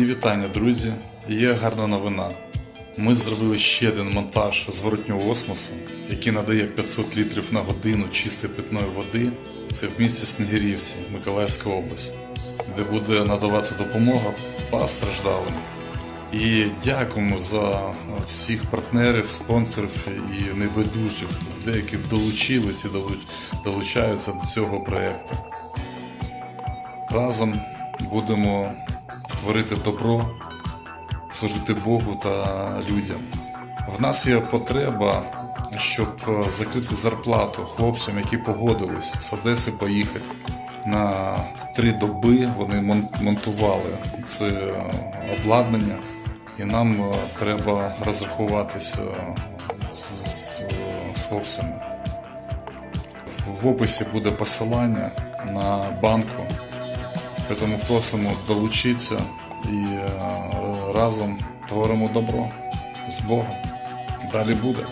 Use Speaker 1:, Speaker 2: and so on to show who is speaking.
Speaker 1: вітання, друзі! Є гарна новина. Ми зробили ще один монтаж зворотнього осмосу, який надає 500 літрів на годину чистої питної води. Це в місті Снегирівці, Миколаївська область, де буде надаватися допомога постраждалим. І дякуємо за всіх партнерів, спонсорів і небайдужих, деякі долучились і долучаються до цього проєкту. Разом будемо творити добро, служити Богу та людям. В нас є потреба, щоб е, закрити зарплату хлопцям, які погодились з Одеси поїхати. На три доби вони монтували це е, обладнання, і нам е, треба розрахуватися з, хлопцями. В описі буде посилання на банку. Тому просимо долучитися і е, разом творимо добро з Богом. Далі буде.